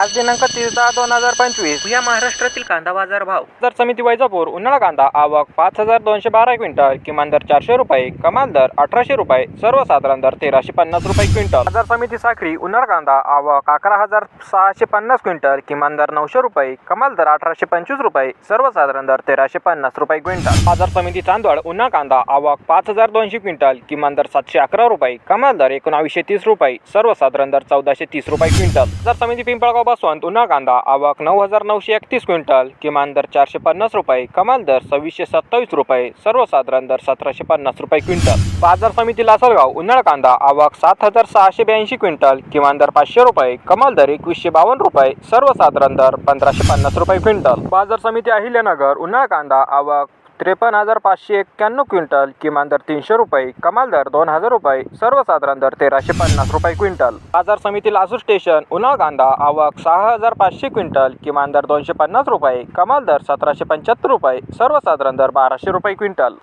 आज दिनांक तीस दहा दोन हजार पंचवीस. या महाराष्ट्रातील कांदा बाजार भाव. दर समिती वैजापूर उन्हाळा कांदा आवक पाच हजार दोनशे बारा क्विंटल किमान दर चारशे रुपये कमाल दर अठराशे रुपये सर्वसाधारण दर तेराशे पन्नास रुपये क्विंटल. बाजार समिती साखळी उन्हाळा कांदा आवक अकरा हजार सहाशे पन्नास क्विंटल किमान दर नऊशे रुपये कमाल दर अठराशे पंचवीस रुपये सर्वसाधारण दर तेराशे पन्नास रुपये क्विंटल. बाजार समिती चांदवड उन्हाळा कांदा आवक पाच हजार दोनशे क्विंटल किमान दर सातशे अकरा रुपये कमाल दर एकोणावीसशे तीस रुपये सर्वसाधारण दर चौदाशे तीस रुपये क्विंटल. बाजार समिती पिंपळगाव बसवंत उन्हा कांदा आवक नऊ हजार नऊशे एकतीस क्विंटल किमान दर चारशे पन्नास रुपये कमाल दर सव्वीसशे सत्तावीस रुपये सर्वसाधारण दर सतराशे पन्नास रुपये क्विंटल. बाजार समिती लासलगाव उन्हाळा कांदा आवक सात हजार सहाशे ब्याऐंशी क्विंटल किमान दर पाचशे रुपये कमाल दर एकवीसशे बावन्न रुपये सर्वसाधारण दर पंधराशे पन्नास रुपये क्विंटल. बाजार समिती अहिल्यानगर उन्हाळा कांदा आवक त्रेपन्न हजार पाचशे एक्क्याण्णव क्विंटल किमान दर तीनशे रुपये कमाल दर दोन हजार रुपये सर्वसाधारण दर तेराशे पन्नास रुपये क्विंटल. बाजार समिती लासूर स्टेशन उन्हाळ कांदा आवक सहा हजार पाचशे क्विंटल किमान दर दोनशे पन्नास रुपये कमाल दर सतराशे पंच्याहत्तर रुपये सर्वसाधारण दर बाराशे रुपये क्विंटल.